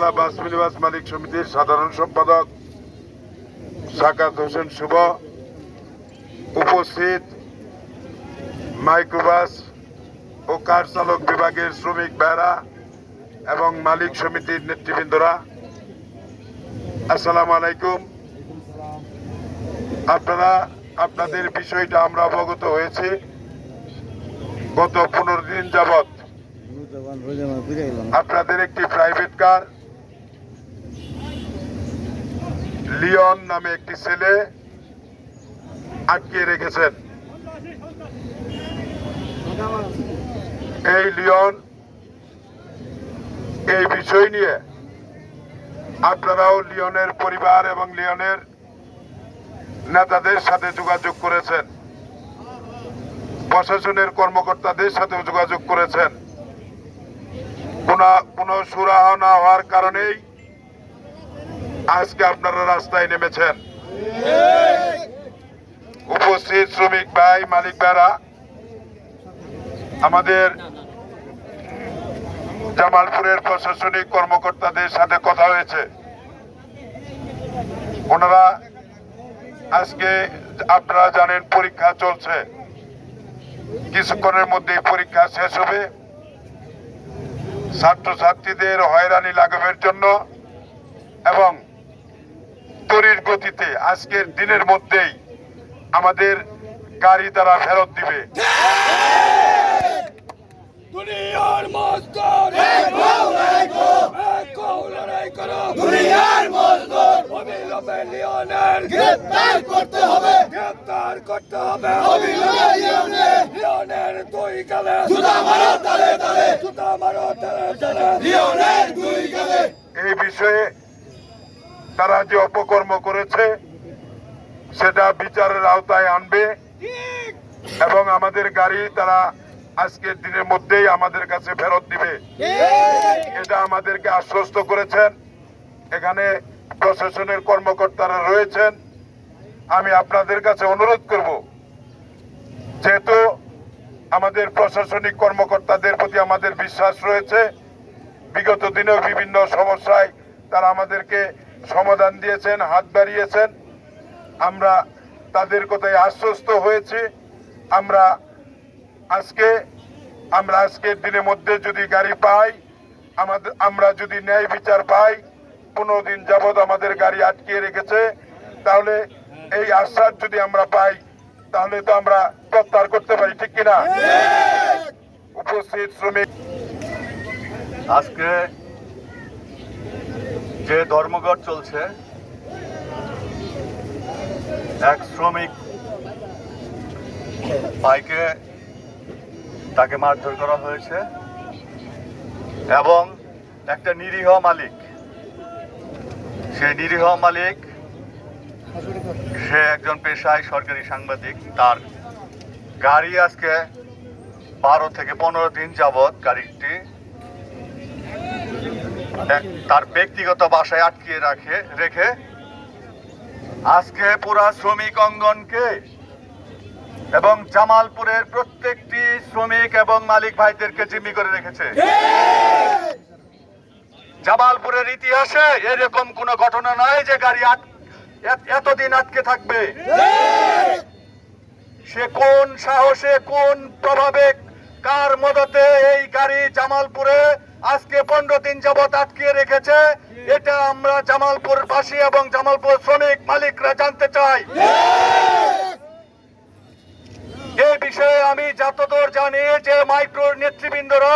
উপস্থিত জামালপুর জেলা bus minibus মালিক সমিতির সাধারণ সম্পাদক সাকাত হোসেন শুভ। উপস্থিত মাইক্রোবাস ও কার চালক বিভাগের শ্রমিক বেড়া এবং মালিক সমিতির নেতৃবৃন্দরা। আসসালামু আলাইকুম। আপনারা, আপনাদের বিষয়টা আমরা অবগত হয়েছি। গত পনেরো দিন যাবত আপনাদের একটি প্রাইভেট কার লিওন নামে একটি ছেলে আটকে রেখেছেন। এই লিওন, এই বিষয় নিয়ে আপনারাও লিওনের পরিবার এবং লিওনের নেতাদের সাথে যোগাযোগ করেছেন। প্রশাসনের কর্মকর্তাদের সাথে যোগাযোগ করেছেন। কোন সুরাহ না হওয়ার কারণেই আজকে আপনারা রাস্তায় নেমেছেন। উপস্থিত শ্রমিক ভাই, মালিক ভাইরা, আমাদের জামালপুরের প্রশাসনিক কর্মকর্তাদের সাথে কথা হয়েছে। ওনারা আজকে আপনারা জানেন পরীক্ষা চলছে। কিছুক্ষণের মধ্যেই পরীক্ষা শেষ হবে। ছাত্রছাত্রীদের হয়রানি লাঘবের জন্য এবং তরির গতিতে আজকের দিনের মধ্যেই আমাদের গাড়ি তারা ফেরত দিবে। দুনিয়ার মজদুর। এক হও এক হও এক হও লড়াই করো। দুনিয়ার মজদুর। অবিলম্বে লিওনের গ্রেপ্তার করতে হবে। গ্রেপ্তার করতে হবে। অবিলম্বে লিওনের লিওনের দুই গালে। জুতা মারো তালে তালে। জুতা মারো তালে তালে। লিওনের দুই গেলে। এই বিষয়ে তারা যে অপকর্ম করেছে, সেটা বিচারের আওতায় আনবে। এবং আমাদের গাড়ি তারা আজকের দিনের মধ্যেই আমাদের কাছে ফেরত দিবে। এটা আমাদেরকে আশ্বস্ত করেছেন। এখানে প্রশাসনের কর্মকর্তারা রয়েছেন। আমি আপনাদের কাছে অনুরোধ করব, যেহেতু আমাদের প্রশাসনিক কর্মকর্তাদের প্রতি আমাদের বিশ্বাস রয়েছে, বিগত দিনেও বিভিন্ন সমস্যায় তারা আমাদেরকে সমাধান দিয়েছেন হাত বাড়িয়েছেন। আমরা তাদের কথায় আশ্বস্ত হয়েছি। আমরা আজকে আমরা আজকের দিনের মধ্যে যদি গাড়ি পাই আমাদের আমরা যদি ন্যায় বিচার পাই পনেরো দিন যাবৎ আমাদের গাড়ি আটকিয়ে রেখেছে তাহলে এই আশ্বাস যদি আমরা পাই তাহলে তো আমরা প্রত্যাহার করতে পারি ঠিক কিনা? উপস্থিত শ্রমিক আজকে যে ধর্মঘট চলছে, এক শ্রমিক ভাইকে তাকে মারধর করা হয়েছে এবং একটা নিরীহ মালিক। সেই নিরীহ মালিক, সে একজন পেশায় সরকারি সাংবাদিক, তার গাড়ি আজকে বারো থেকে পনেরো দিন যাবৎ গাড়িটি তার ব্যক্তিগত বাসায় আটকিয়ে রাখে, রেখে আজকে পুরা শ্রমিক অঙ্গনকে এবং জামালপুরের প্রত্যেকটি শ্রমিক এবং মালিক ভাইদেরকে জিম্মি করে রেখেছে। জামালপুরের ইতিহাসে এরকম কোনো ঘটনা নয় যে গাড়ি এতদিন আটকে থাকবে। সে কোন সাহসে, কোন প্রভাবে, কার মদতে এই গাড়ি জামালপুরে আজকে পনেরো দিন যাবৎ আটকিয়ে রেখেছে। এটা আমরা জামালপুর বাসী এবং জামালপুর শ্রমিক মালিকরা জানতে চাই। এই বিষয়ে আমি যতদূর জানি যে মাইক্রোর নেতৃবৃন্দরা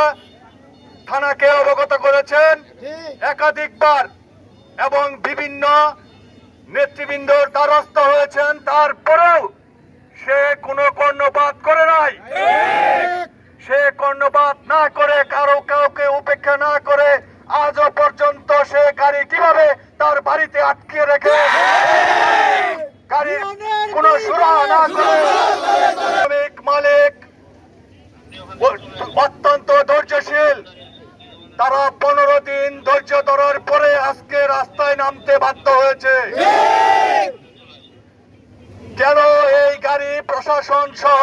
থানাকে অবগত করেছেন। একাধিকবার এবং বিভিন্ন নেতৃবৃন্দর দ্বারস্থ হয়েছেন। তারপরেও সে কোনো কর্ণপাত করে নাই। সে কর্ণপাত না করে কারও কাউকে উপেক্ষা না করে আজও পর্যন্ত সে গাড়ি কীভাবে তার বাড়িতে আটকে রেখে গাড়ির কোনো সুরাহা না করে শ্রমিক মালিক অত্যন্ত ধৈর্যশীল। তারা পনেরো দিন ধৈর্য ধরার পরে আজকে রাস্তায় নামতে বাধ্য হয়েছে। কেন এই গাড়ি প্রশাসন সহ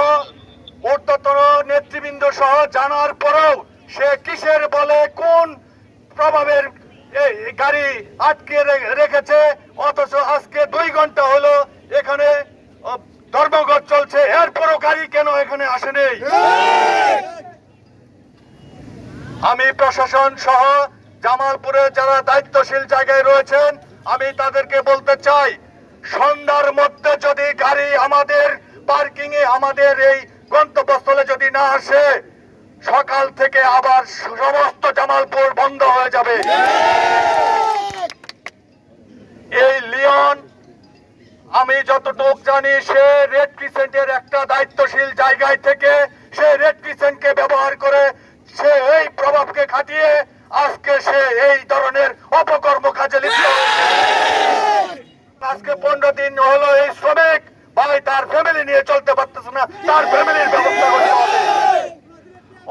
সহ জানার পরেও সে কিসের বলে, কোন প্রভাবের গাড়ি আটকে রেখেছে, অথচ আজকে দুই ঘণ্টা হলো এখানে ধর্মঘট চলছে, এরপরও গাড়ি কেন এখানে আসেনি? আমি প্রশাসন সহ জামালপুরে যারা দায়িত্বশীল জায়গায় রয়েছেন, আমি তাদেরকে বলতে চাই, সন্ধ্যার মধ্যে যদি গাড়ি আমাদের পার্কিং এ আমাদের এই গন্তব্যস্থলে না আসে, সকাল থেকে আবার সমস্ত জামালপুর বন্ধ হয়ে যাবে। এই লিওন, আমি যতটুক জানি, সে রেড ক্রিসেন্টের একটা দায়িত্বশীল জায়গায় থেকে সে রেড ক্রিসেন্টকে ব্যবহার করে সে এই প্রভাবকে খাটিয়ে আজকে সে এই ধরনের অপকর্ম কাজে লিপ্ত আজকে পনেরো দিন হলো এই শ্রমিক, ভাই তার ফ্যামিলি নিয়ে চলতে পারতেছে না, তার ফ্যামিলির ব্যবস্থা করতে হবে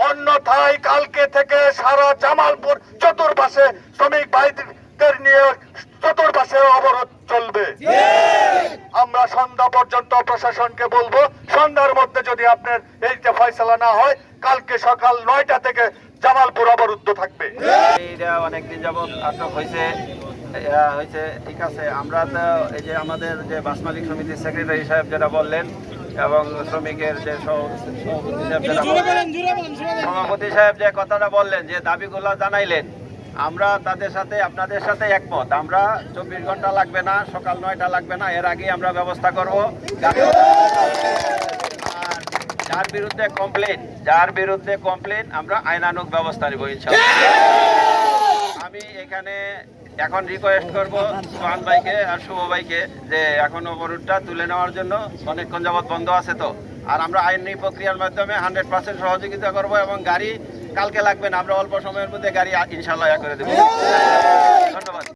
অন্যথায় কালকে থেকে সারা জামালপুর চতুর্পাশে শ্রমিক ভাইদের নিয়ে চতুর্পাশে অবরোধ চলবে। আমরা সন্ধ্যা পর্যন্ত প্রশাসনকে বলব, সন্ধ্যার মধ্যে যদি আপনার এইটা ফয়সালা না হয়, কালকে সকাল নয়টা থেকে জামালপুর অবরুদ্ধ থাকবে। এইটা অনেকদিন যাবৎ আটক হয়েছে হয়েছে, ঠিক আছে। আমরা তো এই যে আমাদের যে বাস মালিক সমিতির সেক্রেটারি সাহেব যেটা বললেন এবং শ্রমিকের যে সভাপতি সাহেব যে কথাটা বললেন যে দাবিগুলো জানাইলেন আমরা তাদের সাথে আপনাদের সাথে একমত। আমরা চব্বিশ ঘণ্টা লাগবে না সকাল নয়টা লাগবে না এর আগেই আমরা ব্যবস্থা করব। আর যার বিরুদ্ধে কমপ্লেন যার বিরুদ্ধে কমপ্লেন আমরা আইনানুক ব্যবস্থা নেব ইনশাআল্লাহ। আমি এখানে এখন রিকোয়েস্ট করব সোহান ভাইকে আর শুভ ভাইকে যে এখন অবরোধটা তুলে নেওয়ার জন্য অনেকক্ষণ যাবৎ বন্ধ আছে তো। আর আমরা আইনি প্রক্রিয়ার মাধ্যমে হান্ড্রেড পার্সেন্ট সহযোগিতা করব এবং গাড়ি কালকে লাগবে না, আমরা অল্প সময়ের মধ্যে গাড়ি ইনশাল্লাহ করে দেবো। ধন্যবাদ।